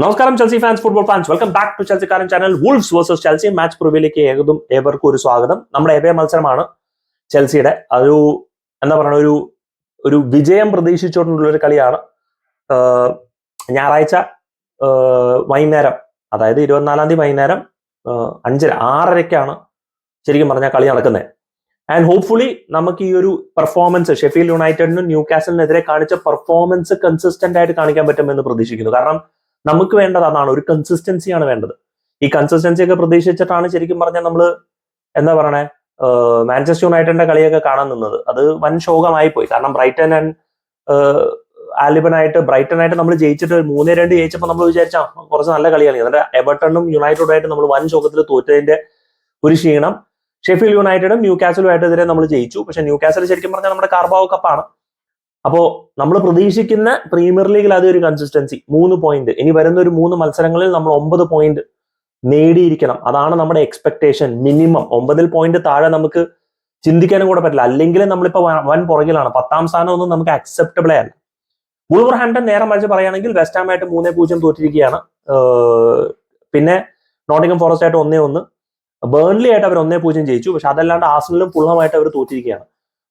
നമസ്കാരം Chelsea fans football fans welcome back to ചെൽസിക്കാരൻ channel Wolves versus Chelsea match പ്രിവ്യൂലേക്ക് ഏകതും ഏവർക്കും ഒരു സ്വാഗതം. നമ്മുടെ എവേ മത്സരമാണ് ചെൽസിയുടെ ഒരു എന്താ പറയുക ഒരു ഒരു വിജയം പ്രതീക്ഷിച്ചുകൊണ്ടുള്ള ഒരു കളിയാണ്. ഞായറാഴ്ച വൈകുന്നേരം അതായത് ഇരുപത്തിനാലാം തീയതി വൈകുന്നേരം അഞ്ചര ആറരയ്ക്കാണ് ശരിക്കും പറഞ്ഞാൽ കളി നടക്കുന്നത്. ആൻഡ് ഹോപ്പ്ഫുള്ളി നമുക്ക് ഈ ഒരു പെർഫോമൻസ് ഷെഫീൽഡ് യുണൈറ്റഡിനും ന്യൂ കാസലിനെതിരെ കാണിച്ച പെർഫോമൻസ് കൺസിസ്റ്റന്റ് ആയിട്ട് കാണിക്കാൻ പറ്റുമെന്ന് പ്രതീക്ഷിക്കുന്നു. കാരണം നമുക്ക് വേണ്ടത് അതാണ് ഒരു കൺസിസ്റ്റൻസിയാണ് വേണ്ടത്. ഈ കൺസിസ്റ്റൻസി ഒക്കെ പ്രതീക്ഷിച്ചിട്ടാണ് ശരിക്കും പറഞ്ഞാൽ നമ്മൾ എന്താ പറയണേ മാഞ്ചസ്റ്റർ യുണൈറ്റഡിന്റെ കളിയൊക്കെ കാണാൻ നിന്നത്. അത് വൻ ശോകമായി പോയി കാരണം ബ്രൈറ്റൺ ആൻഡ് ആലിബനായിട്ട് ബ്രൈറ്റൺ ആയിട്ട് നമ്മൾ ജയിച്ചിട്ട് മൂന്നേ രണ്ട് ജയിച്ചപ്പോൾ നമ്മൾ വിചാരിച്ചാൽ കുറച്ച് നല്ല കളി കളി എന്നിട്ട് എബർട്ടണും യുണൈറ്റഡുമായിട്ട് നമ്മൾ വൻ ശോകത്തിൽ തോറ്റതിന്റെ ഒരു ക്ഷീണം. ഷെഫീൽ യുണൈറ്റഡും ന്യൂ കാസലുമായിട്ടെതിരെ നമ്മൾ ജയിച്ചു. പക്ഷെ ന്യൂ കാസൽ ശരിക്കും പറഞ്ഞാൽ നമ്മുടെ കാർബാവ് കപ്പാണ്. അപ്പോ നമ്മൾ പ്രതീക്ഷിക്കുന്ന പ്രീമിയർ ലീഗിൽ അതേ ഒരു കൺസിസ്റ്റൻസി മൂന്ന് പോയിന്റ് ഇനി വരുന്ന ഒരു മൂന്ന് മത്സരങ്ങളിൽ നമ്മൾ ഒമ്പത് പോയിന്റ് നേടിയിരിക്കണം. അതാണ് നമ്മുടെ എക്സ്പെക്ടേഷൻ മിനിമം ഒമ്പതിൽ പോയിന്റ് താഴെ നമുക്ക് ചിന്തിക്കാനും കൂടെ പറ്റില്ല. അല്ലെങ്കിൽ നമ്മളിപ്പോ വൻ പുറകിലാണ്. പത്താം സ്ഥാനം ഒന്നും നമുക്ക് അക്സെപ്റ്റബിളേ അല്ല. വൂൾവർ ഹാൻഡൻ നേരെ മറിച്ച് പറയുകയാണെങ്കിൽ വെസ്റ്റാമായിട്ട് മൂന്നേ പൂജ്യം തോറ്റിരിക്കുകയാണ്. പിന്നെ നോട്ടിംഗം ഫോറസ്റ്റ് ആയിട്ട് ഒന്നേ ഒന്ന്. ബേൺലി ആയിട്ട് അവർ ഒന്നേ പൂജ്യം ജയിച്ചു. പക്ഷെ അതല്ലാണ്ട് ആസിലും ഫുള്ളമായിട്ട് അവർ തോറ്റിരിക്കുകയാണ്.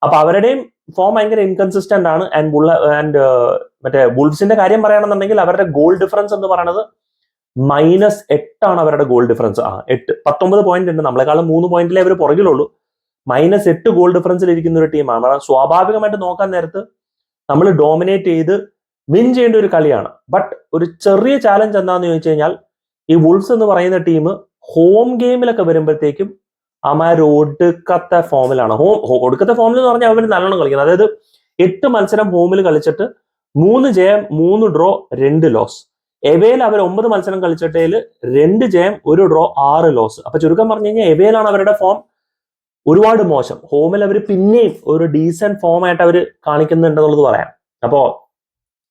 അപ്പൊ അവരുടെയും ഫോം ഭയങ്കര ഇൻകൺസിസ്റ്റന്റ് ആണ്. ആൻഡ് ബുള്ള ആൻഡ് മറ്റേ ബുൾസിന്റെ കാര്യം പറയുകയാണെന്നുണ്ടെങ്കിൽ അവരുടെ ഗോൾ ഡിഫറൻസ് എന്ന് പറയുന്നത് മൈനസ് എട്ടാണ് അവരുടെ ഗോൾ ഡിഫറൻസ് ആ എട്ട് പത്തൊമ്പത് പോയിന്റ് ഉണ്ട്. നമ്മളെക്കാളും മൂന്ന് പോയിന്റിലേ അവർ പുറകിലുള്ളൂ. മൈനസ് എട്ട് ഗോൾ ഡിഫറൻസിൽ ഇരിക്കുന്ന ഒരു ടീമാണ് കാരണം സ്വാഭാവികമായിട്ട് നോക്കാൻ നേരത്ത് നമ്മൾ ഡോമിനേറ്റ് ചെയ്ത് വിൻ ചെയ്യേണ്ട ഒരു കളിയാണ്. ബട്ട് ഒരു ചെറിയ ചാലഞ്ച് എന്താണെന്ന് ചോദിച്ചു കഴിഞ്ഞാൽ ഈ വുൾസ് എന്ന് പറയുന്ന ടീം ഹോം ഗെയിമിലൊക്കെ വരുമ്പോഴത്തേക്കും അമാർ ഒടുക്കത്തെ ഫോമിലാണ് ഹോം ഒടുക്കത്തെ ഫോമിൽ എന്ന് പറഞ്ഞാൽ അവർ നല്ലോണം കളിക്കുന്നത് അതായത് എട്ട് മത്സരം ഹോമിൽ കളിച്ചിട്ട് മൂന്ന് ജയം മൂന്ന് ഡ്രോ രണ്ട് ലോസ് എവയിൽ അവർ ഒമ്പത് മത്സരം കളിച്ചിട്ടേൽ രണ്ട് ജയം ഒരു ഡ്രോ ആറ് ലോസ് അപ്പൊ ചുരുക്കം പറഞ്ഞു കഴിഞ്ഞാൽ എവയിലാണ് അവരുടെ ഫോം ഒരുപാട് മോശം. ഹോമിൽ അവർ പിന്നെയും ഒരു ഡീസന്റ് ഫോം ആയിട്ട് അവർ കാണിക്കുന്നുണ്ടെന്നുള്ളത് പറയാം. അപ്പോ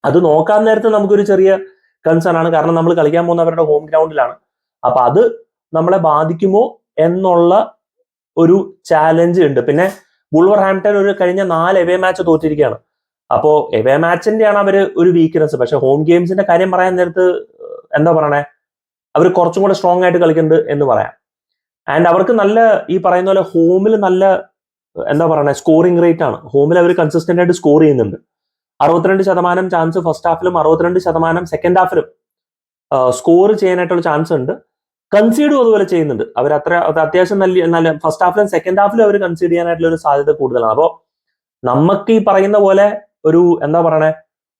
അത് നോക്കാൻ നേരത്തെ നമുക്കൊരു ചെറിയ കൺസേൺ ആണ്. കാരണം നമ്മൾ കളിക്കാൻ പോകുന്ന അവരുടെ ഹോം ഗ്രൗണ്ടിലാണ് അപ്പൊ അത് നമ്മളെ ബാധിക്കുമോ എന്നുള്ള ഒരു ചാലഞ്ച് ഉണ്ട്. പിന്നെ ബുൾവർ ഹാംപ്ടൺ ഒരു കഴിഞ്ഞ നാല് എവേ മാച്ച് തോറ്റിരിക്കുകയാണ്. അപ്പോ എവേ മാച്ചിന്റെയാണ് അവർ ഒരു വീക്ക്നെസ് പക്ഷെ ഹോം ഗെയിംസിന്റെ കാര്യം പറയാൻ നേരത്ത് എന്താ പറയണേ? അവർ കുറച്ചും കൂടെ സ്ട്രോങ് ആയിട്ട് കളിക്കുന്നുണ്ട് എന്ന് പറയാം. ആൻഡ് അവർക്ക് നല്ല ഈ പറയുന്ന പോലെ ഹോമിൽ നല്ല എന്താ പറയണേ? സ്കോറിംഗ് റേറ്റ് ആണ്. ഹോമിൽ അവർ കൺസിസ്റ്റന്റ് ആയിട്ട് സ്കോർ ചെയ്യുന്നുണ്ട്. അറുപത്തിരണ്ട് ശതമാനം ചാൻസ് ഫസ്റ്റ് ഹാഫിലും അറുപത്തിരണ്ട് ശതമാനം സെക്കൻഡ് ഹാഫിലും സ്കോർ ചെയ്യാനായിട്ടുള്ള ചാൻസ് ഉണ്ട്. കൺസീഡും അതുപോലെ ചെയ്യുന്നുണ്ട്. അവർ അത്ര അത്യാവശ്യം നല്ല നല്ല ഫസ്റ്റ് ഹാഫിലും സെക്കൻഡ് ഹാഫിലും അവർ കൺസീഡ് ചെയ്യാനായിട്ടുള്ള ഒരു സാധ്യത കൂടുതലാണ്. അപ്പോൾ നമുക്ക് ഈ പറയുന്ന പോലെ ഒരു എന്താ പറയണേ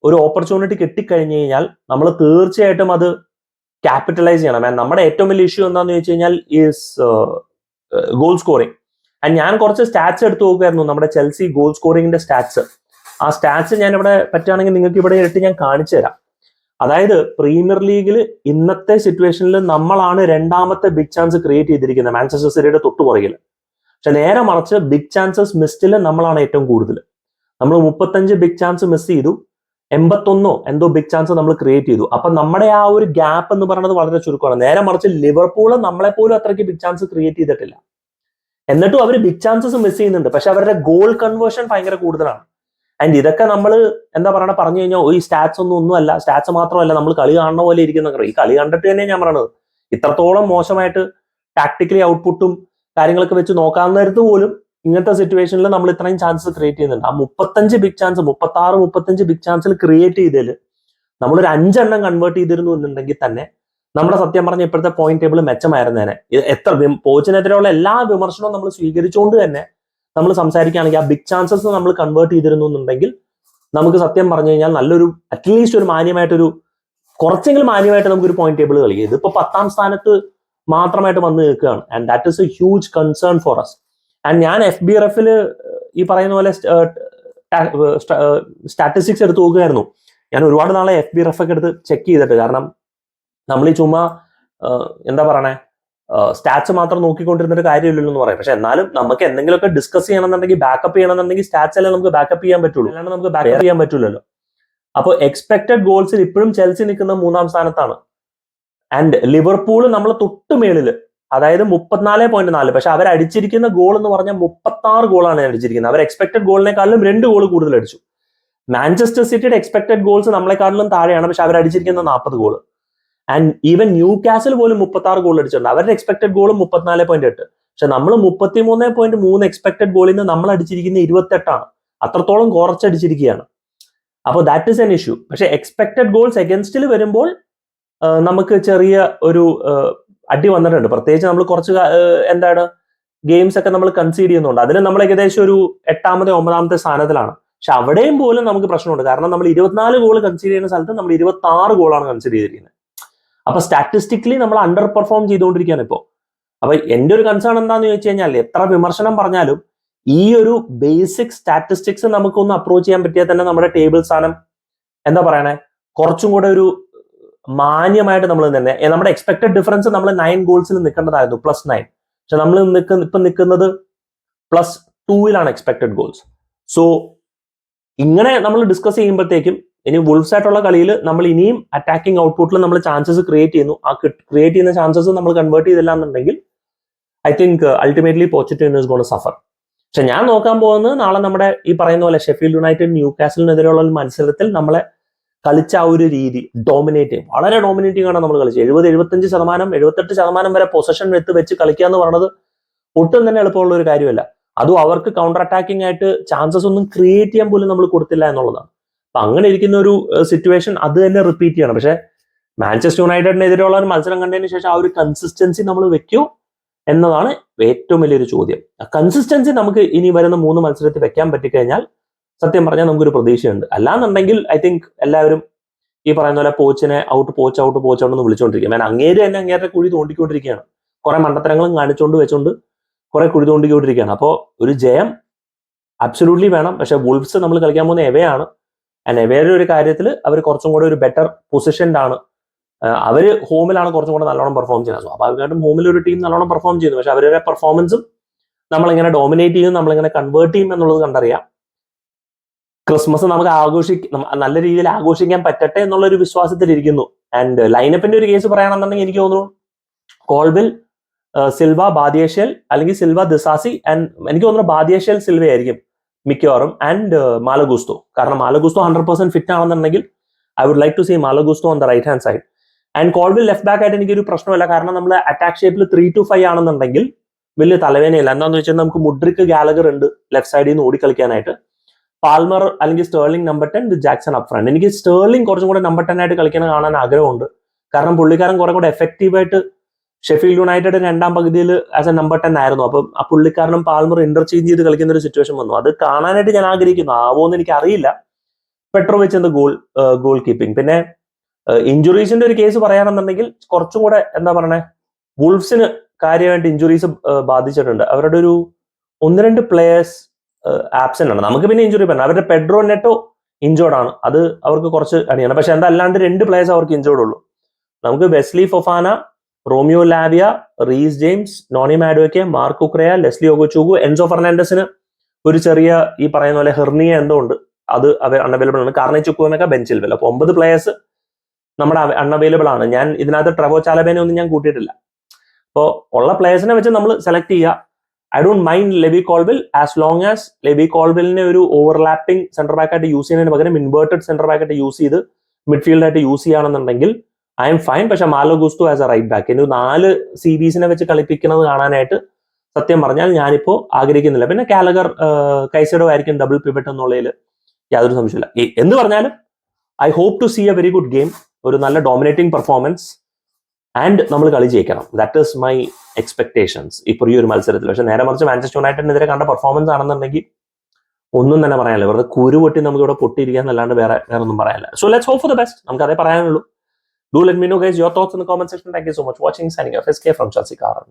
ഒരു ഓപ്പർച്യൂണിറ്റി കിട്ടിക്കഴിഞ്ഞു കഴിഞ്ഞാൽ നമ്മൾ തീർച്ചയായിട്ടും അത് ക്യാപിറ്റലൈസ് ചെയ്യണം. നമ്മുടെ ഏറ്റവും വലിയ ഇഷ്യൂ എന്താന്ന് ചോദിച്ചു കഴിഞ്ഞാൽ ഈസ് ഗോൾ സ്കോറിംഗ് ആൻഡ് ഞാൻ കുറച്ച് സ്റ്റാറ്റ്സ് എടുത്തു നോക്കുമായിരുന്നു നമ്മുടെ ചെൽസി ഗോൾ സ്കോറിംഗിന്റെ സ്റ്റാറ്റ്സ് ആ സ്റ്റാറ്റ്സ് ഞാൻ ഇവിടെ പറ്റുകയാണെങ്കിൽ നിങ്ങൾക്ക് ഇവിടെ ഇട്ട് ഞാൻ കാണിച്ചു തരാം അതായത് പ്രീമിയർ ലീഗിൽ ഇന്നത്തെ സിറ്റുവേഷനിൽ നമ്മളാണ് രണ്ടാമത്തെ ബിഗ് ചാൻസ് ക്രിയേറ്റ് ചെയ്തിരിക്കുന്നത് മാഞ്ചസ്റ്റർ സിറ്റിയുടെ തൊട്ടുപുറകിൽ പക്ഷെ നേരെ മറിച്ച് ബിഗ് ചാൻസസ് മിസ്റ്റിൽ നമ്മളാണ് ഏറ്റവും കൂടുതൽ നമ്മൾ മുപ്പത്തഞ്ച് ബിഗ് ചാൻസ് മിസ് ചെയ്തു എൺപത്തൊന്നോ എന്തോ ബിഗ് ചാൻസ് നമ്മൾ ക്രിയേറ്റ് ചെയ്തു. അപ്പൊ നമ്മുടെ ആ ഒരു ഗ്യാപ്പ് എന്ന് പറയുന്നത് വളരെ ചുരുക്കമാണ്. നേരെ മറിച്ച് ലിവർപൂൾ നമ്മളെ പോലും അത്രയ്ക്ക് ബിഗ് ചാൻസ് ക്രിയേറ്റ് ചെയ്തിട്ടില്ല. എന്നിട്ടും അവർ ബിഗ് ചാൻസസ് മിസ് ചെയ്യുന്നുണ്ട്. പക്ഷെ അവരുടെ ഗോൾ കൺവേർഷൻ ഭയങ്കര കൂടുതലാണ്. ആൻഡ് ഇതൊക്കെ നമ്മൾ എന്താ പറയണ പറഞ്ഞു കഴിഞ്ഞാൽ ഈ സ്റ്റാറ്റ്സ് ഒന്നും ഒന്നുമല്ല സ്റ്റാറ്റ്സ് മാത്രമല്ല നമ്മൾ കളി കാണുന്ന പോലെ ഇരിക്കുന്ന ഈ കളി കണ്ടിട്ട് തന്നെ ഞാൻ പറയണത് ഇത്രത്തോളം മോശമായിട്ട് ടാക്ടിക്കലി ഔട്ട്പുട്ടും കാര്യങ്ങളൊക്കെ വെച്ച് നോക്കാൻ നേരത്ത് പോലും ഇങ്ങനത്തെ സിറ്റുവേഷനിൽ നമ്മൾ ഇത്രയും ചാൻസസ് ക്രിയേറ്റ് ചെയ്യുന്നുണ്ട്. ആ മുപ്പത്തഞ്ച് ബിഗ് ചാൻസ് മുപ്പത്തി ആറ് മുപ്പത്തഞ്ച് ബിഗ് ചാൻസിൽ ക്രിയേറ്റ് ചെയ്തതിൽ നമ്മളൊരു അഞ്ചെണ്ണം കൺവേർട്ട് ചെയ്തിരുന്നു എന്നുണ്ടെങ്കിൽ തന്നെ നമ്മുടെ സത്യം പറഞ്ഞ ഇപ്പോഴത്തെ പോയിന്റ് ടേബിൾ മെച്ചമായിരുന്നേനെ. എത്ര കോച്ചിനെതിരെയുള്ള എല്ലാ വിമർശനവും നമ്മൾ സ്വീകരിച്ചുകൊണ്ട് തന്നെ നമ്മൾ സംസാരിക്കുകയാണെങ്കിൽ ആ ബിഗ് ചാൻസസ് നമ്മൾ കൺവേർട്ട് ചെയ്തിരുന്നു എന്നുണ്ടെങ്കിൽ നമുക്ക് സത്യം പറഞ്ഞു കഴിഞ്ഞാൽ നല്ലൊരു അറ്റ്ലീസ്റ്റ് ഒരു മാന്യമായിട്ടൊരു കുറച്ചെങ്കിലും മാന്യമായിട്ട് നമുക്കൊരു പോയിന്റ് ടേബിൾ കളിക്കുക ഇതിപ്പോ പത്താം സ്ഥാനത്ത് മാത്രമായിട്ട് വന്ന് നിൽക്കുകയാണ്. And that is a huge concern for us and ഞാൻ എഫ് ബി എഫ് എഫിൽ ഈ പറയുന്ന പോലെ സ്റ്റാറ്റിസ്റ്റിക്സ് എടുത്ത് നോക്കുകയായിരുന്നു. ഞാൻ ഒരുപാട് നാളെ എഫ് ബി എഫ് ഒക്കെ എടുത്ത് ചെക്ക് ചെയ്തിട്ട് കാരണം നമ്മൾ ഈ ചുമ്മാ എന്താ പറയണേ? സ്റ്റാറ്റ്സ് മാത്രം നോക്കിക്കൊണ്ടിരുന്നിട്ട് കാര്യമില്ലല്ലോ എന്ന് പറയാം. പക്ഷെ എന്നാലും നമുക്ക് എന്തെങ്കിലുമൊക്കെ ഡിസ്കസ് ചെയ്യണമെന്നുണ്ടെങ്കിൽ ബാക്കപ്പ് ചെയ്യണമെന്നുണ്ടെങ്കിൽ സ്റ്റാറ്റ്സ് അല്ലെങ്കിൽ നമുക്ക് ബാക്കപ്പ് ചെയ്യാൻ പറ്റുള്ളൂ. അല്ലാണ്ട് നമുക്ക് ബാക്കപ്പ് ചെയ്യാൻ പറ്റില്ലല്ലോ. അപ്പോൾ എക്സ്പെക്ടഡ് ഗോൾസിൽ ഇപ്പോഴും ചെൽസി നിൽക്കുന്ന മൂന്നാം സ്ഥാനത്താണ്. ആൻഡ് ലിവർപൂൾ നമ്മൾ തൊട്ട് മേളിൽ അതായത് മുപ്പത്തിനാല് പോയിന്റ് നാല്. പക്ഷെ അവർ അടിച്ചിരിക്കുന്ന ഗോൾ എന്ന് പറഞ്ഞാൽ മുപ്പത്തി ആറ് ഗോളാണ് അടിച്ചിരിക്കുന്നത്. അവർ എക്സ്പെക്ടഡ് ഗോളിനെക്കാളും രണ്ട് ഗോൾ കൂടുതൽ അടിച്ചു. മാഞ്ചസ്റ്റർ സിറ്റിയുടെ എക്സ്പെക്ടഡ് ഗോൾസ് നമ്മളെക്കാളിലും താഴെയാണ്. പക്ഷെ അവർ അടിച്ചിരിക്കുന്ന നാൽപ്പത് goal and even Newcastle പോലും മുപ്പത്തി ആറ് ഗോൾ അടിച്ചിട്ടുണ്ട്. അവരുടെ എക്സ്പെക്ടഡ് ഗോളും മുപ്പത്തിനാല് പോയിന്റ് എട്ട്. പക്ഷെ നമ്മൾ മുപ്പത്തി മൂന്ന് പോയിന്റ് മൂന്ന് എക്സ്പെക്ടഡ് ഗോളിൽ നിന്ന് നമ്മൾ അടിച്ചിരിക്കുന്ന ഇരുപത്തെട്ടാണ്. അത്രത്തോളം കുറച്ചടിച്ചിരിക്കുകയാണ്. അപ്പോൾ ദാറ്റ് ഇസ് എൻ ഇഷ്യൂ പക്ഷെ എക്സ്പെക്ടഡ് ഗോൾസ് എഗൻസ്റ്റിൽ വരുമ്പോൾ നമുക്ക് ചെറിയ ഒരു അടി വന്നിട്ടുണ്ട്. പ്രത്യേകിച്ച് നമ്മൾ കുറച്ച് എന്താണ് ഗെയിംസ് ഒക്കെ നമ്മൾ കൺസീഡ് ചെയ്യുന്നുണ്ട്. അതിന് നമ്മൾ ഏകദേശം ഒരു എട്ടാമത്തെ ഒമ്പതാമത്തെ സ്ഥാനത്തിലാണ്. പക്ഷെ അവിടെയും പോലും നമുക്ക് പ്രശ്നമുണ്ട്. കാരണം നമ്മൾ ഇരുപത്തിനാല് ഗോൾ കൺസീഡ് ചെയ്യുന്ന സ്ഥലത്ത് നമ്മൾ ഇരുപത്തി ആറ് ഗോളാണ് കൺസീഡ് ചെയ്തിരിക്കുന്നത്. അപ്പൊ സ്റ്റാറ്റിസ്റ്റിക്കലി നമ്മൾ അണ്ടർ പെർഫോം ചെയ്തുകൊണ്ടിരിക്കുകയാണ് ഇപ്പോൾ അപ്പൊ എന്റെ ഒരു കൺസേൺ എന്താന്ന് ചോദിച്ചു കഴിഞ്ഞാൽ എത്ര വിമർശനം പറഞ്ഞാലും ഈ ഒരു ബേസിക് സ്റ്റാറ്റിസ്റ്റിക്സ് നമുക്കൊന്ന് അപ്രോച്ച് ചെയ്യാൻ പറ്റിയാൽ തന്നെ നമ്മുടെ ടേബിൾ സ്ഥാനം എന്താ പറയണേ? കുറച്ചും കൂടെ ഒരു മാന്യമായിട്ട് നമ്മൾ തന്നെ നമ്മുടെ എക്സ്പെക്ടഡ് ഡിഫറൻസ് നമ്മൾ നയൻ ഗോൾസിൽ നിൽക്കേണ്ടതായിരുന്നു പ്ലസ് നയൻ പക്ഷെ നമ്മൾ നിൽക്കുന്ന ഇപ്പൊ നിൽക്കുന്നത് പ്ലസ് ടൂവിലാണ് എക്സ്പെക്ടഡ് ഗോൾസ് സോ ഇങ്ങനെ നമ്മൾ ഡിസ്കസ് ചെയ്യുമ്പോഴത്തേക്കും ഇനി വുൾഫ്സ് ആയിട്ടുള്ള കളിയിൽ നമ്മൾ ഇനിയും അറ്റാക്കിംഗ് ഔട്ട്പുട്ടിൽ നമ്മൾ ചാൻസസ് ക്രിയേറ്റ് ചെയ്യുന്നു. ആ ക്രിയേറ്റ് ചെയ്യുന്ന ചാൻസസ് നമ്മൾ കൺവേർട്ട് ചെയ്തില്ല എന്നുണ്ടെങ്കിൽ I think ultimately positive is gonna suffer പക്ഷെ ഞാൻ നോക്കാൻ പോകുന്നത് നാളെ നമ്മുടെ ഈ പറയുന്ന പോലെ ഷെഫീൽഡ് യുണൈറ്റഡ് ന്യൂ കാസലിനെതിരെയുള്ള ഒരു മത്സരത്തിൽ നമ്മളെ കളിച്ച ആ ഒരു രീതി ഡോമിനേറ്റിംഗ് വളരെ ഡോമിനേറ്റിംഗ് ആണ് നമ്മൾ കളിച്ചത്. എഴുപത് എഴുപത്തഞ്ച് ശതമാനം എഴുപത്തെട്ട് ശതമാനം വരെ പൊസഷൻ എടുത്ത് വെച്ച് കളിക്കുക എന്ന് പറയുന്നത് ഒട്ടും തന്നെ എളുപ്പമുള്ള ഒരു കാര്യമല്ല. അതും അവർക്ക് കൗണ്ടർ അറ്റാക്കിംഗ് ആയിട്ട് ചാൻസസ് ഒന്നും ക്രിയേറ്റ് ചെയ്യാൻ പോലും നമ്മൾ കൊടുത്തില്ല എന്നുള്ളതാണ്. അപ്പൊ അങ്ങനെ ഇരിക്കുന്ന ഒരു സിറ്റുവേഷൻ അത് തന്നെ റിപ്പീറ്റ് ചെയ്യണം. പക്ഷെ മാഞ്ചസ്റ്റർ യുണൈറ്റഡിനെതിരെയുള്ള ഒരു മത്സരം കണ്ടതിന് ശേഷം ആ ഒരു കൺസിസ്റ്റൻസി നമ്മൾ വെക്കൂ എന്നതാണ് ഏറ്റവും വലിയൊരു ചോദ്യം. കൺസിസ്റ്റൻസി നമുക്ക് ഇനി വരുന്ന മൂന്ന് മത്സരത്തിൽ വെക്കാൻ പറ്റിക്കഴിഞ്ഞാൽ സത്യം പറഞ്ഞാൽ നമുക്കൊരു പ്രതീക്ഷയുണ്ട്. അല്ലാന്നുണ്ടെങ്കിൽ ഐ തിങ്ക് എല്ലാവരും ഈ പറയുന്ന പോലെ പോച്ചിനെ out Poch out Poch out എന്ന് വിളിച്ചുകൊണ്ടിരിക്കും ഞാൻ അങ്ങേര് തന്നെ അങ്ങേരുടെ കുഴി തോണ്ടിക്കൊണ്ടിരിക്കുകയാണ്. കുറെ മണ്ടത്തരങ്ങളും കാണിച്ചുകൊണ്ട് വെച്ചുകൊണ്ട് കുറെ കുഴി തോണ്ടിക്കൊണ്ടിരിക്കുകയാണ്. അപ്പോൾ ഒരു ജയം അബ്സലൂട്ട്ലി വേണം. പക്ഷെ വുൾഫ്സ് നമ്മൾ കളിക്കാൻ പോകുന്ന എവയാണ് ആൻഡ് വേറൊരു കാര്യത്തിൽ അവർ കുറച്ചും കൂടെ ഒരു ബെറ്റർ പൊസിഷൻഡ് ആണ്. ആഹ് അവർ ഹോമിലാണ് കുറച്ചും കൂടെ നല്ലോണം പെർഫോം ചെയ്യുന്നത്. സ്വാഭാവികമായിട്ടും ഹോമിൽ ഒരു ടീം നല്ലോണം പെർഫോം ചെയ്യുന്നു. പക്ഷെ അവരുടെ പെർഫോമൻസും നമ്മളിങ്ങനെ ഡോമിനേറ്റ് ചെയ്യും നമ്മളിങ്ങനെ കൺവേർട്ട് ചെയ്യും എന്നുള്ളത് കണ്ടറിയാം. ക്രിസ്മസ് നമുക്ക് ആഘോഷിക്ക നല്ല രീതിയിൽ ആഘോഷിക്കാൻ പറ്റട്ടെ എന്നുള്ള ഒരു വിശ്വാസത്തിലിരിക്കുന്നു ആൻഡ് ലൈനപ്പിന്റെ ഒരു കേസ് പറയുകയാണെന്നുണ്ടെങ്കിൽ എനിക്ക് തോന്നുന്നു കോൾബിൽ സിൽവ ബാദിയേഷ്യൽ അല്ലെങ്കിൽ സിൽവ ദിസാസി ആൻഡ് എനിക്ക് തോന്നുന്നു ബാദിയേഷ്യൽ സിൽവ ആയിരിക്കും മിക്കവാറും ആൻഡ് മാലഗൂസ്തോ കാരണം Malo Gusto hundred percent fit ആണെന്നുണ്ടെങ്കിൽ I would like to see Malo Gusto on the right hand side and Colwill left back ആയിട്ട് എനിക്കൊരു പ്രശ്നമില്ല. കാരണം നമ്മൾ അറ്റാക്ക് ഷേപ്പിൽ ത്രീ ടു ഫൈവ് ആണെന്നുണ്ടെങ്കിൽ വലിയ തലവേനയില്ല എന്താണെന്ന് വെച്ചാൽ നമുക്ക് മുഡ്രിക്ക് ഗാലഗർ ഉണ്ട് ലെഫ്റ്റ് സൈഡിൽ നിന്ന് ഓടിക്കളിക്കാനായിട്ട്. പാൽമർ അല്ലെങ്കിൽ Sterling number ten with Jackson up front എനിക്ക് സ്റ്റേർലിംഗ് കുറച്ചും കൂടെ നമ്പർ ടെൻ ആയിട്ട് കളിക്കാൻ കാണാൻ ആഗ്രഹമുണ്ട്. കാരണം പുള്ളിക്കാരൻ കുറെ കൂടെ എഫക്റ്റീവായിട്ട് ഷെഫീൽഡ് യുണൈറ്റഡ് രണ്ടാം പകുതിയിൽ ആസ് എ നമ്പർ ടെൻ ആയിരുന്നു. അപ്പം ആ പുള്ളിക്കാരനും പാൽമർ ഇന്റർചേഞ്ച് ചെയ്ത് കളിക്കുന്ന ഒരു സിറ്റുവേഷൻ വന്നു. അത് കാണാനായിട്ട് ഞാൻ ആഗ്രഹിക്കുന്നു. ആവോന്ന് എനിക്ക് അറിയില്ല പെട്രോവിച്ച് എന്ത് ഗോൾ ഗോൾ കീപ്പിംഗ് പിന്നെ ഇഞ്ചുറീസിന്റെ ഒരു കേസ് പറയാണെന്നുണ്ടെങ്കിൽ കുറച്ചും കൂടെ എന്താ പറയണേ? വുൾഫ്സിന് കാര്യമായിട്ട് ഇഞ്ചുറീസ് ബാധിച്ചിട്ടുണ്ട്. അവരുടെ ഒരു ഒന്ന് രണ്ട് പ്ലേയേഴ്സ് ആബ്സെന്റ് ആണ്. നമുക്ക് പിന്നെ ഇഞ്ചുറി പറഞ്ഞു അവരുടെ പെഡ്രോ നെറ്റോ ഇഞ്ചോർഡ് ആണ്. അത് അവർക്ക് കുറച്ച് അണിയാണ്. പക്ഷെ എന്താ അല്ലാണ്ട് രണ്ട് പ്ലേയേഴ്സ് അവർക്ക് ഇഞ്ചോർഡ് ഉള്ളൂ. നമുക്ക് Wesley Fofana Romeo Lavia Reece James Noni Madueke Marc Cucurella Lesley Ugochukwu Enzo ഫെർണാൻഡസിന് ഒരു ചെറിയ ഈ പറയുന്ന പോലെ ഹെർണിയ എന്തോ ഉണ്ട്. അത് അൺഅവൈലബിൾ ആണ്. കാർണെ ചുക്കുവനൊക്കെ ബെഞ്ചിൽ വല്ല അപ്പൊ ഒമ്പത് പ്ലേയേഴ്സ് നമ്മുടെ അൺഅവൈലബിൾ ആണ്. ഞാൻ ഇതിനകത്ത് ട്രവോ ചാലബേനെ ഒന്നും ഞാൻ കൂട്ടിയിട്ടില്ല. അപ്പോൾ ഉള്ള പ്ലേയേഴ്സിനെ വെച്ച് നമ്മൾ സെലക്ട് ചെയ്യുക I don't mind Levi Colwill as long as Levi കോൾബിലിനെ ഒരു ഓവർലാപ്പിംഗ് സെന്റർ ബാക്ക് ആയിട്ട് യൂസ് ചെയ്യുന്നതിന് പകരം ഇൻവേർട്ടഡ് സെന്റർ ബാക്ക് ആയിട്ട് യൂസ് ചെയ്ത് മിഡ്ഫീൽഡായിട്ട് യൂസ് ചെയ്യുകയാണെന്നുണ്ടെങ്കിൽ ഐ എം ഫൈൻ പക്ഷെ Malo Gusto as a right back എനിക്ക് നാല് സീരീസിനെ വെച്ച് കളിപ്പിക്കുന്നത് കാണാനായിട്ട് സത്യം പറഞ്ഞാൽ ഞാനിപ്പോ ആഗ്രഹിക്കുന്നില്ല. പിന്നെ കാലഗർ കൈസഡോ ആയിരിക്കും ഡബിൾ പിവറ്റ് എന്നുള്ളതിൽ യാതൊരു സംശയമില്ല എന്ന് പറഞ്ഞാലും I hope to see a very good game ഒരു നല്ല ഡോമിനേറ്റിംഗ് പെർഫോമൻസ് ആൻഡ് നമ്മൾ കളി ജയിക്കണം. ദാറ്റ് ഈസ് മൈ എക്സ്പെക്ടേഷൻസ് ഇപ്പോൾ ഈ ഒരു മത്സരത്തിൽ. പക്ഷെ നേരെ മറിച്ച് മാഞ്ചസ്റ്റർ യുണൈറ്റഡിനെതിരെ കണ്ട പെർഫോമൻസ് ആണെന്നുണ്ടെങ്കിൽ ഒന്നും തന്നെ പറയാനില്ല. വെറുതെ കുരു പൊട്ടി നമുക്ക് ഇവിടെ പൊട്ടിയിരിക്കാൻ അല്ലാണ്ട് വേറെ വേറെ ഒന്നും പറയാനില്ല. So let's hope for the best നമുക്ക് അതേ പറയാനുള്ളൂ. Do let me know, guys, your thoughts in the comment section. Thank you so much for watching. Signing off, SK from Chelsea Karan.